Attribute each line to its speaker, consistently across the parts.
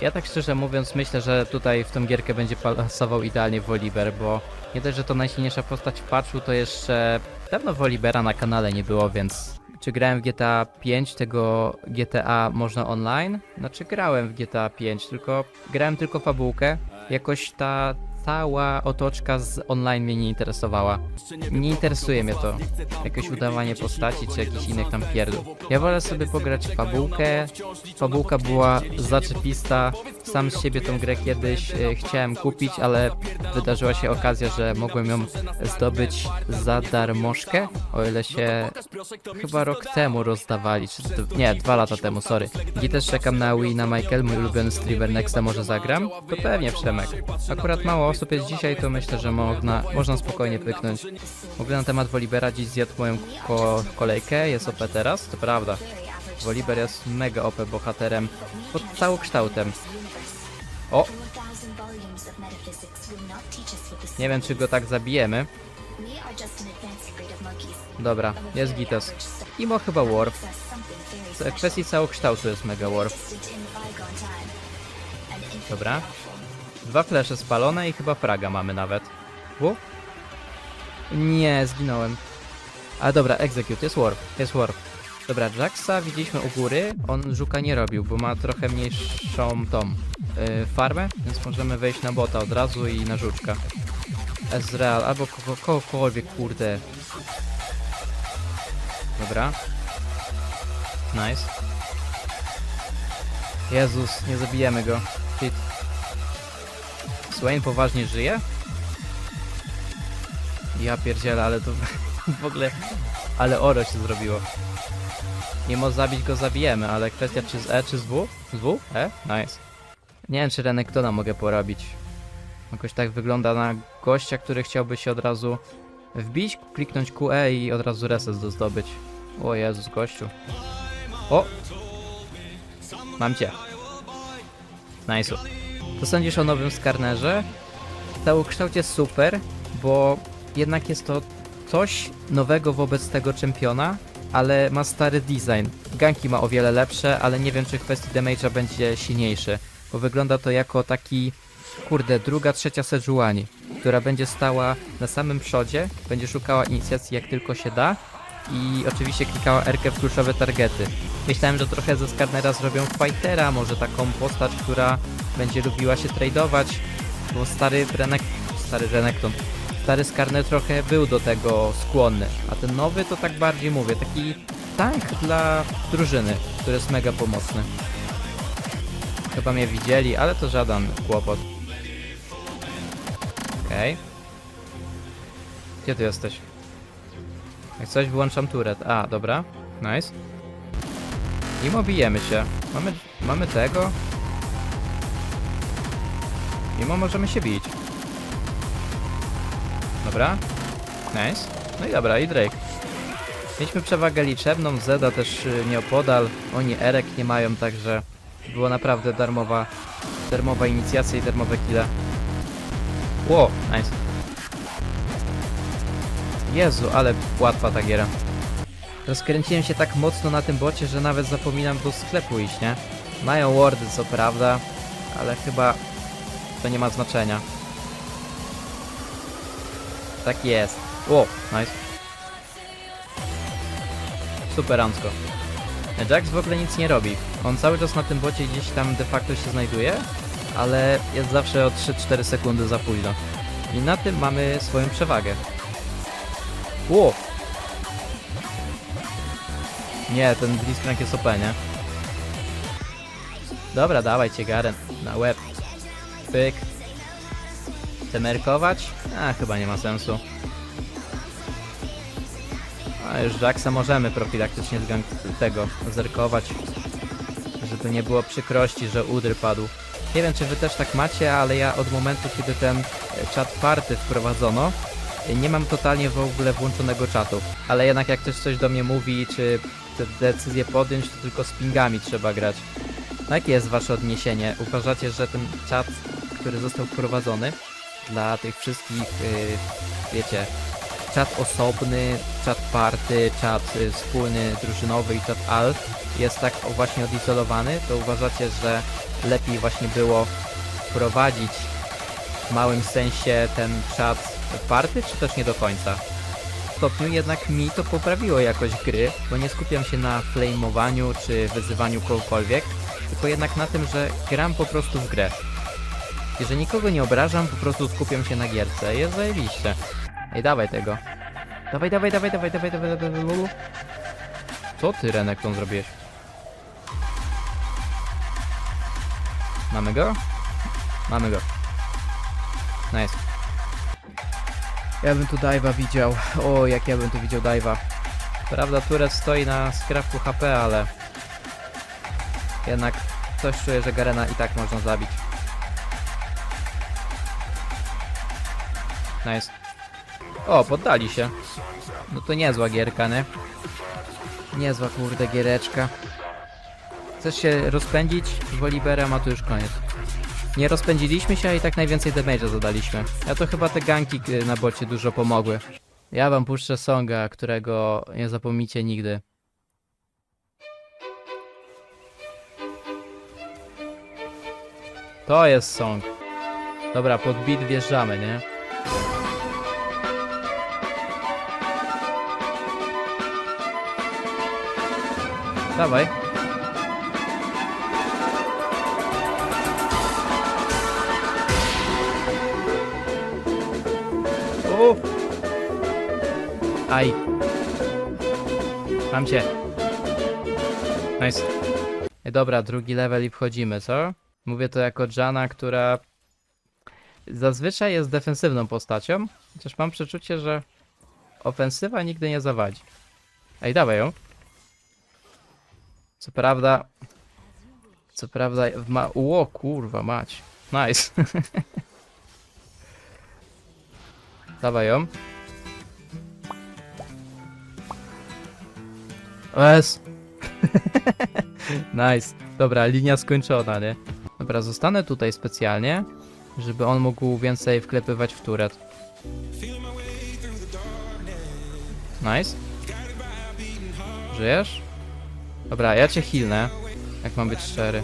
Speaker 1: Ja tak szczerze mówiąc myślę, że tutaj w tą gierkę będzie pasował idealnie Volibear, bo nie dość, że to najsilniejsza postać w patchu, to jeszcze dawno Volibera na kanale nie było, więc czy grałem w GTA 5 tego GTA można online? Znaczy grałem w GTA 5, tylko grałem tylko fabułkę. Jakoś ta cała otoczka z online mnie nie interesowała. Nie interesuje mnie to. Jakieś udawanie postaci czy jakichś innych tam pierdół. Ja wolę sobie pograć w fabułkę. Fabułka była zaczepista. Sam z siebie tą grę kiedyś e, chciałem kupić, ale wydarzyła się okazja, że mogłem ją zdobyć za darmożkę, o ile się chyba rok temu rozdawali, czy d- nie, dwa lata temu, sorry. I też czekam na Wii na Michael, mój ulubiony streamer Nexta może zagram? To pewnie Przemek. Akurat mało osób jest dzisiaj, to myślę, że można, można spokojnie pyknąć. W ogóle na temat Wolibera dziś zjadł moją ko kolejkę, jest OP teraz, to prawda. Woliber jest mega OP bohaterem pod całokształtem. O, nie wiem czy go tak zabijemy. Dobra, jest Gitas. Imo chyba Warp. W kwestii całokształtu jest mega Warp. Dobra. Dwa flesze spalone i chyba fraga mamy nawet. W? Nie, zginąłem. A dobra, execute, jest warp, jest warp. Dobra, Jacksa widzieliśmy u góry, on żuka nie robił, bo ma trochę mniejszą tą yy, farmę, więc możemy wejść na bota od razu i na żuczka. Ezreal, albo kogo, kogokolwiek, kurde. Dobra. Nice. Jezus, nie zabijemy go. Shit. Swain poważnie żyje? Ja pierdzielę, ale to w ogóle... Ale oro się zrobiło. Mimo zabić go zabijemy, ale kwestia czy z E, czy z W? Z W? E? Nice. Nie wiem, czy Renektona mogę porobić. Jakoś tak wygląda na gościa, który chciałby się od razu wbić, kliknąć QE i od razu reset do zdobyć. O Jezus, gościu. O! Mam cię. Nice. Co sądzisz o nowym Skarnerze? Całokształt jest super, bo jednak jest to coś nowego wobec tego czempiona, ale ma stary design. Ganki ma o wiele lepsze, ale nie wiem czy w kwestii damage'a będzie silniejszy, bo wygląda to jako taki, kurde, druga, trzecia Sejuani, która będzie stała na samym przodzie, będzie szukała inicjacji jak tylko się da i oczywiście klikała R w kluczowe targety. Myślałem, że trochę ze Skarnera zrobią fightera, może taką postać, która będzie lubiła się tradeować, bo stary Renek... stary Renekton, stary Skarner trochę był do tego skłonny, a ten nowy to tak bardziej mówię, taki tank dla drużyny, który jest mega pomocny. Chyba mnie widzieli, ale to żaden kłopot. Okej. Gdzie ty jesteś? Jak coś wyłączam turet. A, dobra. Nice. I mobijemy się. Mamy, mamy tego. Mimo możemy się bić. Dobra. Nice. No i dobra, i Drake. Mieliśmy przewagę liczebną, Zeda też y, nieopodal. Oni Erek nie mają, także była naprawdę darmowa, darmowa inicjacja i darmowe kille. Ło, nice. Jezu, ale łatwa ta giera. Rozkręciłem się tak mocno na tym bocie, że nawet zapominam do sklepu iść, nie? Mają wardy, co prawda, ale chyba to nie ma znaczenia. Tak jest. Ło, nice. Super Ansko. Jax w ogóle nic nie robi. On cały czas na tym bocie gdzieś tam de facto się znajduje, ale jest zawsze o 3-4 sekundy za późno. I na tym mamy swoją przewagę. Ło! Nie, ten Blitzcrank jest OP, nie? Dobra, dawajcie Garen na łeb. Pyk. Temerkować? A, chyba nie ma sensu. A już Jacksa możemy profilaktycznie tego zerkować, żeby nie było przykrości, że Udr padł. Nie wiem, czy wy też tak macie, ale ja od momentu, kiedy ten e, czat party wprowadzono, e, nie mam totalnie w ogóle włączonego czatu. Ale jednak jak ktoś coś do mnie mówi, czy te decyzje podjąć, to tylko z pingami trzeba grać. No jakie jest wasze odniesienie? Uważacie, że ten czat, który został wprowadzony dla tych wszystkich, yy, wiecie, czat osobny, czat party, czat y, wspólny, drużynowy i czat alt jest tak właśnie odizolowany, to uważacie, że lepiej właśnie było prowadzić w małym sensie ten czat party, czy też nie do końca? Stopniu jednak mi to poprawiło jakość gry, bo nie skupiam się na flamowaniu czy wyzywaniu kogokolwiek, tylko jednak na tym, że gram po prostu w grę. I że nikogo nie obrażam, po prostu skupiam się na gierce. Jest zajebiście. Ej, dawaj tego. Dawaj, dawaj, dawaj, dawaj, dawaj, dawaj, dawaj, dawaj, dawaj. Co ty, Renek, tą zrobiłeś? Mamy go? Mamy go. Nice. Ja bym tu dive'a widział. O, jak ja bym tu widział dive'a. Prawda, Turet stoi na skrawku HP, ale... Jednak coś czuję, że Garena i tak można zabić. Nice. O, poddali się. No to niezła gierka, nie? Niezła kurde giereczka. Chcesz się rozpędzić Woliberem, a tu już koniec. Nie rozpędziliśmy się, i tak najwięcej damage'a zadaliśmy. Ja to chyba te ganki y, na bocie dużo pomogły. Ja wam puszczę songa, którego nie zapomnicie nigdy. To jest song. Dobra, pod beat wjeżdżamy, nie? Dawaj. O! Aj. Mam cię. Nice. Dobra, drugi level i wchodzimy, co? Mówię to jako Jana, która zazwyczaj jest defensywną postacią, chociaż mam przeczucie, że ofensywa nigdy nie zawadzi. Ej, dawaj ją. Co prawda... Co prawda ma... Ło, kurwa, mać. Nice. Dawaj ją. Es. nice. Dobra, linia skończona, nie? Dobra, zostanę tutaj specjalnie, żeby on mógł więcej wklepywać w turet. Nice. Żyjesz? Dobra, ja cię healnę, jak mam być szczery.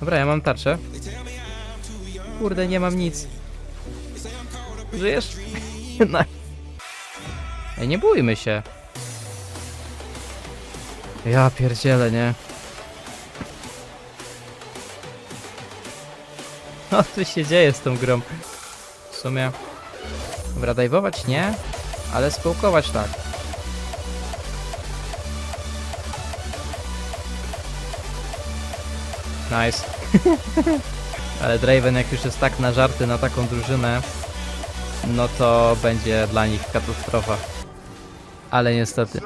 Speaker 1: Dobra, ja mam tarczę. Kurde, nie mam nic. Żyjesz? No. Ej, nie bójmy się. Ja pierdzielę, nie? Co się dzieje z tą grą? W sumie... Dobra, dajwować nie, ale spółkować tak. Nice. ale Draven jak już jest tak nażarty na taką drużynę, no to będzie dla nich katastrofa. Ale niestety.